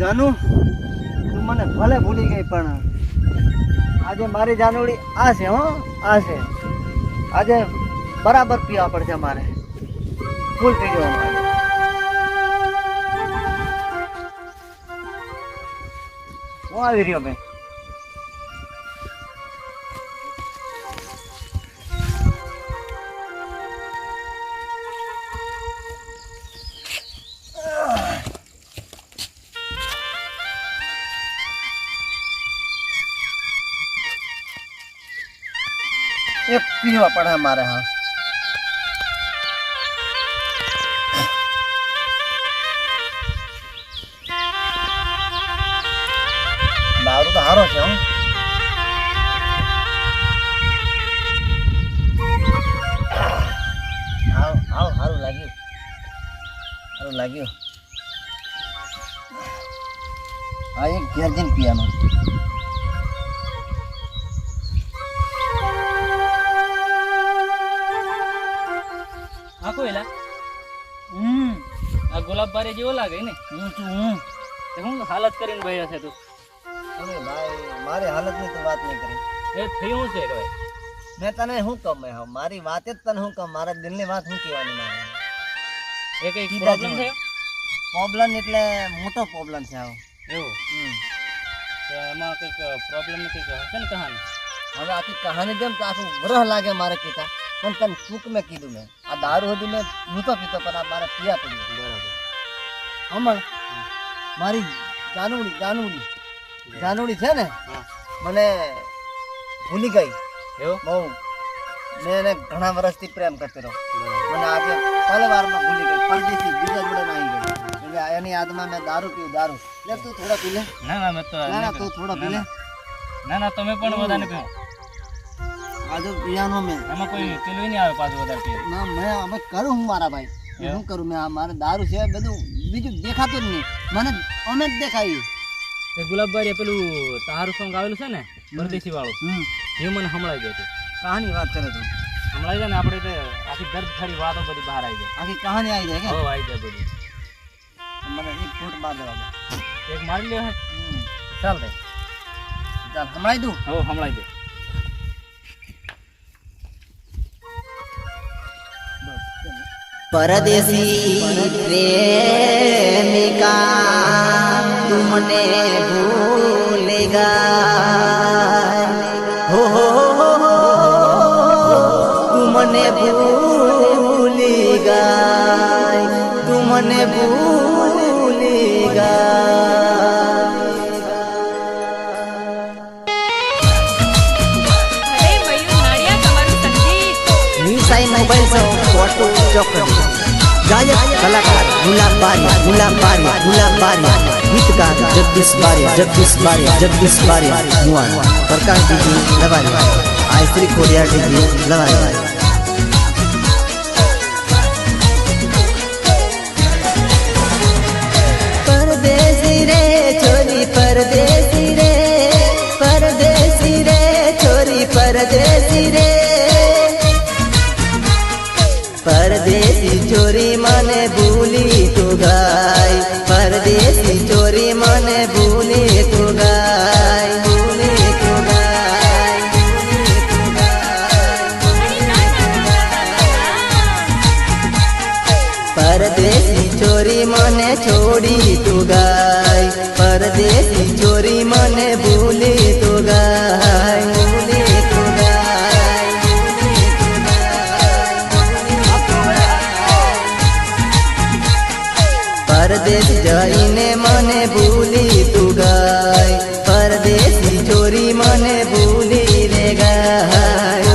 જાનુ, તું મને ભલે ભૂલી ગઈ, પણ આજે મારી જાનુડી આ છે, હો, આ છે. આજે બરાબર પીવા પડશે મારે ફૂલ પી જવાનું મારે હું આવી રહ્યો, બેન? એક પીવા પડે મારે હા. દારૂ તો સારો છે, હો. આવ આવ સારું લાગ્યું. સારું લાગ્યું. હા એક ઘેર જઈને પીવાનું. હા કોઈ એલા હમ આ ગુલાબ બારે જેવો લાગે ને. હું છું હું. હું હાલત કરીને ભાઈ હશે તું? અરે ભાઈ મારી હાલતની તો વાત નહીં કરી. એ થયું છે ભાઈ? મેં તને શું કહું મેં હા, મારી વાત જ તને શું કહું મારા દિલની વાત શું કહેવાની મારે? એ કઈ પ્રોબ્લેમ છે પ્રોબ્લેમ એટલે મોટો પ્રોબ્લેમ છે આવો. એવું? હમ. તો એમાં કંઈક પ્રોબ્લેમ કંઈક હશે ને કહાની? હવે આખી કહાની જેમ તો આખું ગ્રહ લાગે મારે કીધા પણ તને ચૂક મેં કીધું મેં. આ દારૂ હતી મેં નહોતો પીતો પણ આ મારે પીવા પડ્યું બરાબર. હમણ મારી જાનુડી જાનુડી જાનુડી છે ને? મને ભૂલી ગઈ. એવું? બહુ. મેં એને ઘણા વર્ષથી પ્રેમ કરતો રહ્યો. મને આજે પહેલી વારમાં ભૂલી ગઈ. પરદેશી બીજા જોડે આવી ગઈ. એટલે એની યાદમાં મેં દારૂ પીવું દારૂ. લે તું થોડા પી લે. ના ના મેં તો ના ના તું થોડા પી લે. ના. ના તમે પણ બધાને પીવો આજે પીવાનો મેં. એમાં કોઈ પેલું નહીં આવે પાછું વધારે પીએ ના મેં અમે કરું હું મારા ભાઈ. હું શું કરું? મેં આ મારે દારૂ છે બધું બીજું દેખાતું જ નહીં. મને અમે જ દેખાયું એ ગુલાબભાઈ પેલું તારું સોંગ આવેલું છે ને પરદેશી વાળું એ મને સંભળાઈ ગયું હતું કહાની વાત કરે તું? સંભળાઈ જાય ને આપણે આખી દર્દ ખરી વાતો બધી બહાર આવી જાય. આખી કહાની આવી જાય હો આવી જાય બધી. મને એક ફૂટ માર દેવા એક મારી લે. ચાલ દે ચાલ સંભળાઈ દઉં? હો સંભળાઈ દે. પરદેશી પ્રેમિકા તુમને ભૂલેગા હો હો તુમને ભૂલી ગાય. તુમને ભૂલ નિશાઈ મોબાઈલ સો ફોટો ચોકડી ગાયક કલાકાર ગુલાબ બારિયા ગુલાબ બારિયા ગુલાબ બારિયા ગીતકાર જગદીશ બારિયા જગદીશ બારિયા જગદીશ બારિયા મુવાન પ્રકાશ દીદી લવારી આયશ્રી ખોડિયાર દીદી લવારી પરદેસી ચોરી મને ભૂલી તું ગાય. પરદેશી ચોરી મને ભૂલી તું ગાય. પરદેશી ચોરી મને છોડી તું ગાય. પરદેશી ચોરી જઈને મને ભૂલી તું ગાય પરદેશી ચોરી મને ભૂલી રે ગાય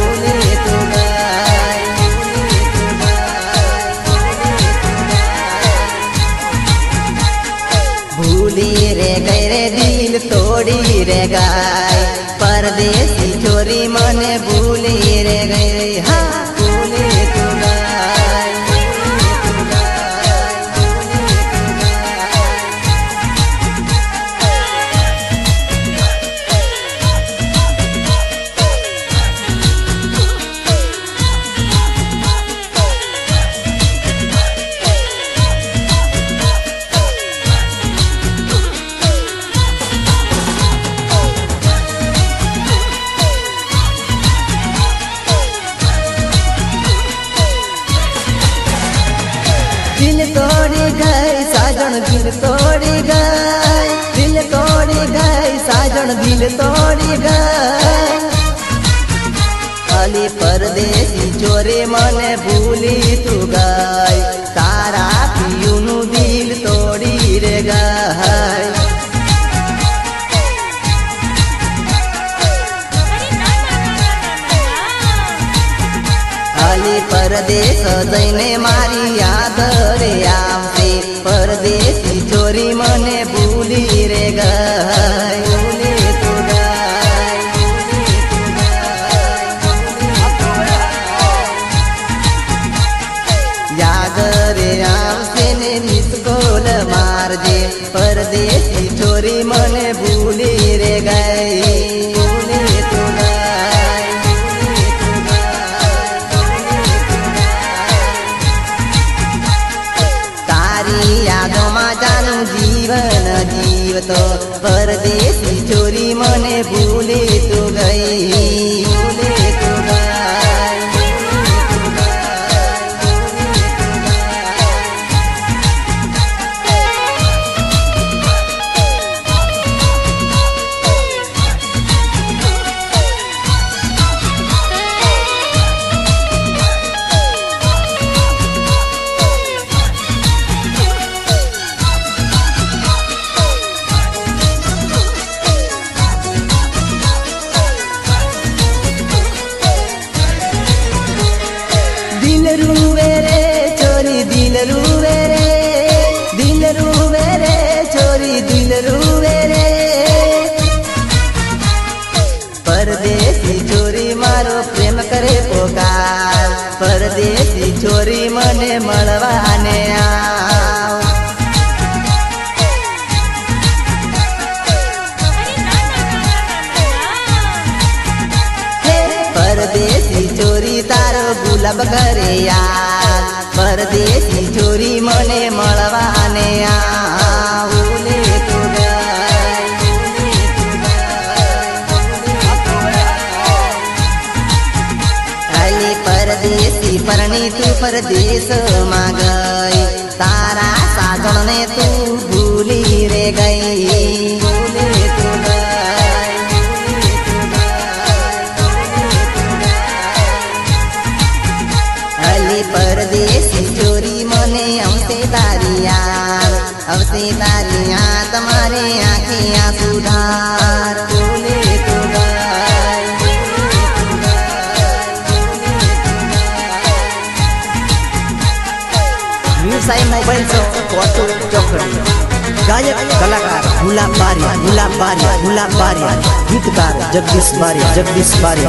ભૂલી રે ગઈ રે દિલ તોડી રે ગાય દિલ તોડી ગઈ, દિલ તોડી ગઈ, સાજણ દિલ તોડી ગઈ. અલી પરદેશી ચોરે મને ભૂલી તું ગાય તારા પિયુનું દિલ તોડી રે ગાય અલી પરદેશ જઈને મારી યાદ રે આવશે ચોરી મને ભૂલી રે ગાય. યાદ રે આવશે ને મારજે પરદેશી ચોરી મને જીવતો પરદેશી ચોરી મને ભૂલી તું ગઈ. મને મળવાને આવ. પરદેશી ચોરી તારો ગુલાબ કરે યાર પરદેશી ચોરી મને મળવાને પરદેશી તું પરદેશમાં ગઈ તારા સાજણને તું ભૂલી રે ગઈ. વ્યવસાય મોબાઈલ ચોકડી ગાયક, કલાકાર, ગુલાબ બારિયા ગુલાબ બારિયા ગુલાબ બારિયા, ગીતકાર, જગદીશ બારિયા જગદીશ બારિયા.